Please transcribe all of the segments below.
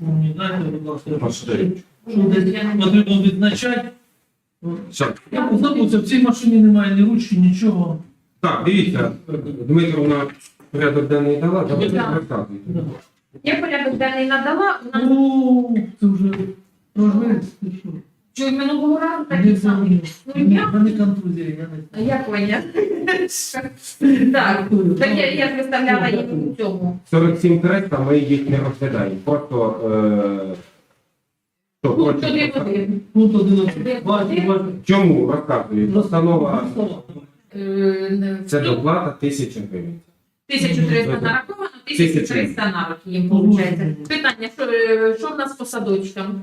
Мені дайте, будь ласка, що десь потрібно відзначати. Я забувся, в цій машині немає ні ручки, нічого. Так, дивіться, Дмитровна порядок денний дала, давайте Так. розказуйте. Я порядок денний надала, у нас Ну, це вже прожив. Що? що минулого разу так і само. знаю. Ну, я- Мене контузія, я не Я. Так, так я, я ж виставляла їм у цьому. 47 300 ми їх не розглядаємо. Просто е, що Тут хочете туди поставити. один. Тут один бачу, бачу. Чому розказую? Постанова Е, це доплата 1000 гривень. 1300 нараховано, 1300 на руки їм виходить. Питання, що, е, що в нас по садочкам?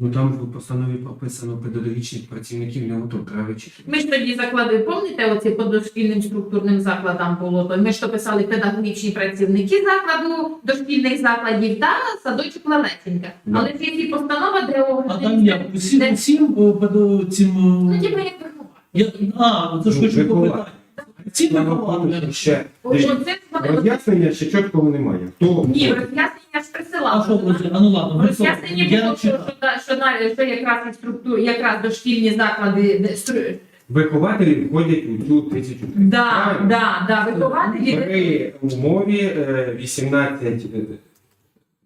Ну там в постанові прописано педагогічних працівників не ото треба. Ми ж тоді заклади, пам'ятаєте, оці по дошкільним структурним закладам було, то ми ж то писали педагогічні працівники закладу, дошкільних закладів та садочок Лелеченка. Да. Але ж є постанова, де А там як? Всім, де- всім е, педо- цим... Ну, е, ніби як виховати. Я, а, це ж Ну, хочу виховати. попитати. Ці Слава виховати. Ще Оце роз'яснення ще чіткого немає. Хто Ні, роз'яснення ж А що, друзі? А ну ладно, Роз'яснення я було, не що, читав. що, що, на- що якраз і структури, якраз дошкільні заклади, де стру- вихователі входять у цю тисячу да, Правильно? да, да, вихователі. При умові е, 18, е,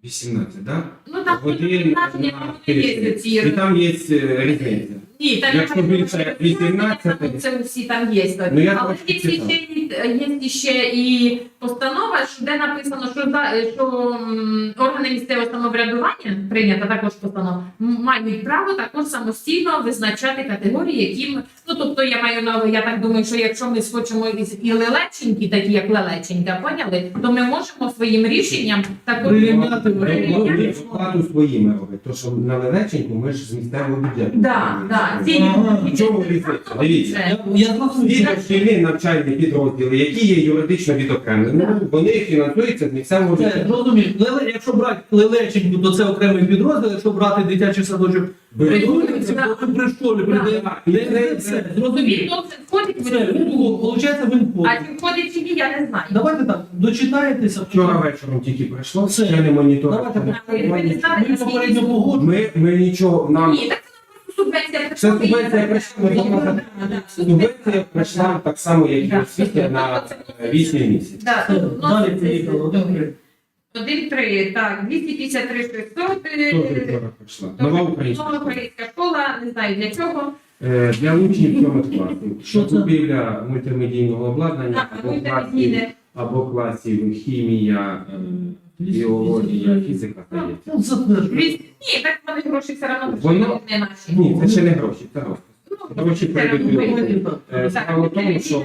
18, да? Ну там Годин призначення, на ну, є ці. І там є е, різниця. Ні, там Якщо я більше бачу, 18, ну, це всі там є. Ну, я Але трошки є читав. ще, є ще і постанова, що де написано, що, за- що м, органи місцевого самоврядування, прийнята також постанова, м, мають право також самостійно визначати категорії, яким, ну тобто я маю на увазі, я так думаю, що якщо ми схочемо із- і лелеченьки, такі як лелеченька, поняли, то ми можемо своїм рішенням також Прирівняти прирівняти. Вкладу своїми робити. То, що на Левеченьку ми ж з місцевого бюджету. Да, да. В чому різниця? Дивіться. Я. Всі дошкільні навчальні підрозділи, які є юридично відокремлені, вони фінансуються з місцевого бюджету. Леле, якщо брати лелеченьку, то це окремий підрозділ, якщо брати дитячий садочок Ви- Друзі, то при школі прийде. І Це- Він входить в Все, він виходить, він А чи входить чи ні, я не знаю. Давайте так, дочитаєтеся. Вчора вечором тільки прийшло, Все. ще не. Давайте знаєте, Ми попередньо погоджуємо. Ми, ми нічого, нам Ні, так субвенція. Прийшла, субвенція прийшла так само, як і Да. освітня на 8 місяців. Да, Далі вноситься Один, три. Один три, так, 253 600. Теж е. Нова українська. Школа, не знаю для чого. Е, Для учнів сьомих класів. Що це? Закупівля мультимедійного обладнання або класів, або класів хімія, е, біологія, фізика, здається. Ну. Ні, так вони гроші все одно Воно- не наші. Ні, це ще не гроші, це розпис. Ну, Гроші це перейдуть робили. до Давайте. Е, Справа в тому, що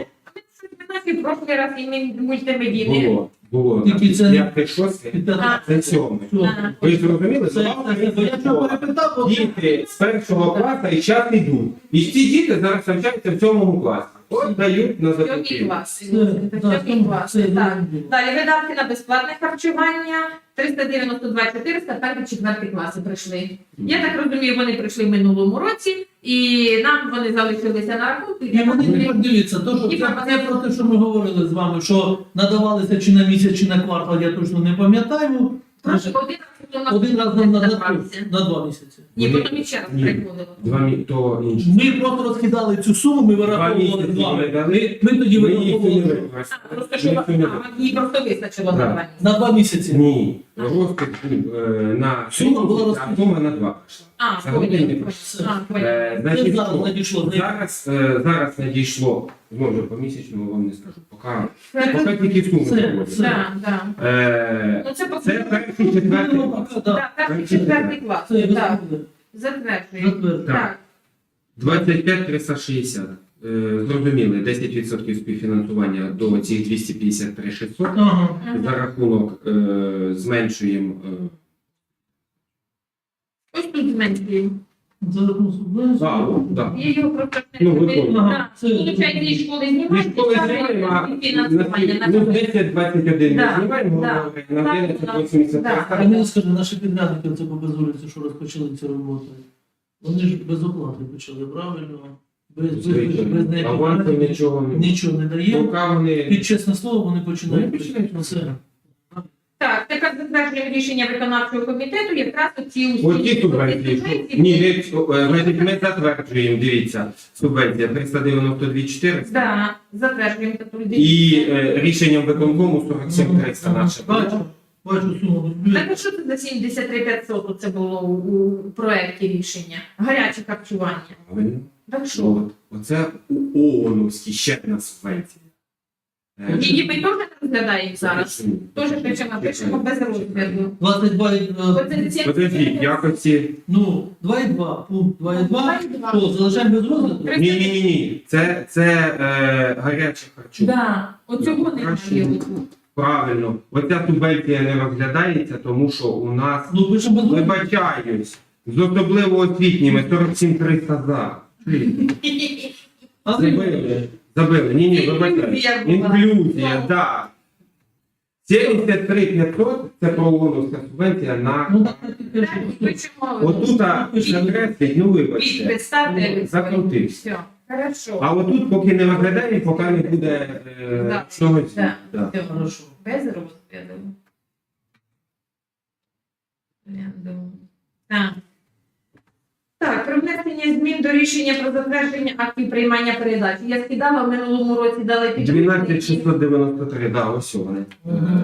Ми в прошлий раз і ми мультимедійне. було, було Тільки це- 5-6, Під це 7. Все. Ви ж зрозуміли? Я перепитав, бо Діти з першого класу і час йдуть. І ці діти зараз навчаються в сьомому класі. Дають на закупівлю. Далі видатки на безплатне харчування 392 400, так і четверті класи прийшли. Я так розумію, вони прийшли в минулому році, і нам вони залишилися на рахунку. І вони тепер дивіться, то, що це, це про те, що ми говорили з вами, що надавалися чи на місяць, чи на квартал, я точно не пам'ятаю. Один раз у нас Один раз на, на, на, на два місяці. Ні, Вони- потім ще раз Ні. приходило. Два мі... то інше. Ми просто розкидали цю суму, ми вираховували місяці два. ми дали. Ми, ми тоді Ми їх не вираховували використали. А, просто що Ми їх не а, мені просто вистачило Да. на два на два місяці. Ні, розпит е, на Сума була а сума на два прийшла. А, За не. А. Е, Значить, зараз що? надійшло. зараз, е, зараз надійшло, знову по місячному вам не скажу, поки, поки тільки суми Це- проводять. це- Да, да. Е, Ну, це по Це перший четвертий Ну, клас. так, Да, перший четвертий клас. Це Так, буде. затверджуємо. Затверджую. Так. 25 360. Е, Зрозуміли, 10% співфінансування до цих 253 600. Ага. За рахунок е, зменшуємо е, зменшуємо. За рахунок. Да, ну, да. Я його просто Ну. Ага, це- Получається, школи знімають, школи знімаємо, а фінансування на ну, 10-21 не Да, знімаємо, да. говоримо, на Так, 11-83. да. А мені скажи, наші підрядники це по безвулиці, що розпочали цю роботу. Вони ж без оплати почали, правильно? Без, без, без, без ніяких Авансу витрат. нічого не нічого не дає. Поки вони Під чесне слово вони починають. Вони починають Все. Так, тепер затверджуємо рішення виконавчого комітету, якраз оці усі Оті субвенції. субвенції. Ні, не, е, значить, ми затверджуємо, дивіться, субвенція 392 400 Да, затверджуємо таку і е, рішенням виконкому 47 300 наше. Бачу, бачу суму. Так а що це за 73 500 це було у, у проєкті рішення? Гаряче харчування. Так що? От, оце у ООНовській ще одна субвенція. Е, Її ми теж не зараз. Теж пишемо, пишемо без розгляду. 22, е, якості. ну, 2,2, пункт 2,2. 2,2. Що, залишаємо без розгляду? Ні, ні, ні, ні. Це, це е, гаряче харчування. Да, оцього Краще. немає. Правильно. Оця субвенція не розглядається, тому що у нас Ну, пишемо без розгляду. вибачаюсь. З особливо освітніми 47 300 за. Забили. Забили. Ні, ні, вибачаюсь. Інклюзія так. 73 500 це пролоновська субвенція на... Ну. Отут накреслить, ну вибачте. Закрутився. А отут поки не розглядаємо, поки не буде е, чогось. Без розгляду. Так. Так, про внесення змін до рішення про затвердження актів приймання передачі. Я скидала в минулому році дали підручники. 12693, да, ось вони.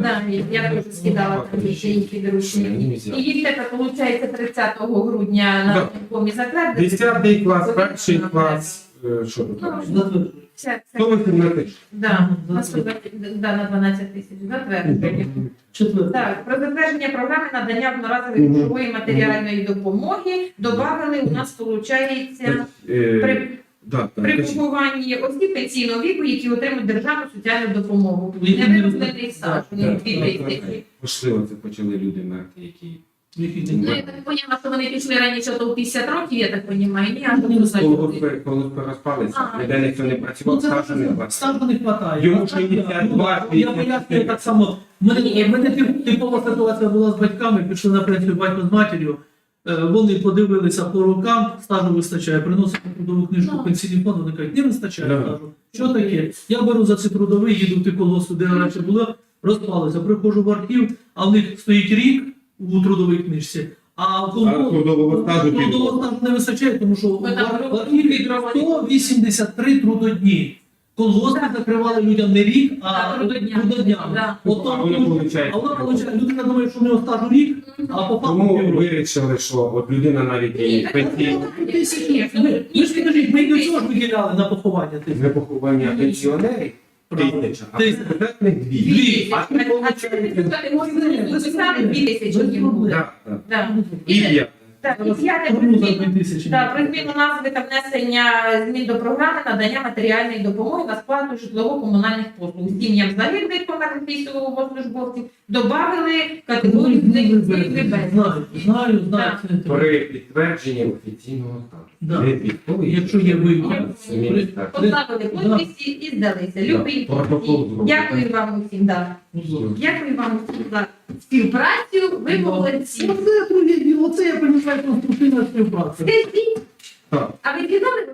Да, я- теж скидала їх підручники. І їх тепер, виходить, 30 грудня на комі затвердити. 10 клас, перший клас, що тут? Ну. Це, це, 118. да, на 120 да, на 12 тисяч затвердження. Четверте. Так, про затвердження програми надання одноразової Мгм. грошової матеріальної допомоги добавили у нас, виходить, Е, при, да, при так, похованні осіб пенсійного віку, які отримують державну соціальну допомогу. Які Не вироблений стаж, так, вони так, дві так, так. тисячі. Пошли, оце почали люди мерти, які... Ну, я так поняла, що вони пішли раніше, то 50 років, я так розумію, ні, а Ну, що Колгоспи колгоспи розпалися, А. ніде ніхто не Ну, працював, це стажу не стажу стажу не хватає. Йому А так, 62, ну, Я пояснюю так само. В мене, в мене тип- типова ситуація була з батьками, пішли на пенсію батько з матір'ю. Е, Вони подивилися по рукам, стажу вистачає, приносять трудову книжку Ну. в пенсійний фонд, вони кажуть, не вистачає Да. стажу. Що таке? Я беру за ці трудовий, їду в ті колгоспи, де раніше було, розпалися. Приходжу в архів, а в них стоїть рік у трудовій книжці. А в трудового стажу трудового стажу не вистачає, тому що в архіві 183 трудодні. Колгоспи закривали людям не рік, а трудодня. трудоднями. Да. А вона виходить, людина думає, що в нього стажу рік, а по факту Тому вирішили, що от людина навіть і пенсійні Ми- Ви ж підкажіть, ми до цього ж виділяли на поховання тих. не поховання пенсіонерів а дві. Дві. А ти дві тисячі їм буде. Так, так. Да. І п'ять. Так, і п'яте про зміну- Так, про зміну назви та внесення змін до програми надання матеріальної допомоги на сплату житлово-комунальних послуг. Сім'ям загиблих померлих військовослужбовців додали категорію з них. Знаю, знаю, знаю. це. При підтвердженні офіційного. Да. Військовий, Якщо є. Міністр. Поставили подписі і здалися. Любий. Протокол зробили. Дякую вам усім. Да. Ну, Дякую вам за співпрацю. Ви молодці. Оце, я розумію, оце я розумію конструктивна співпраця. Скажіть, а ви кидали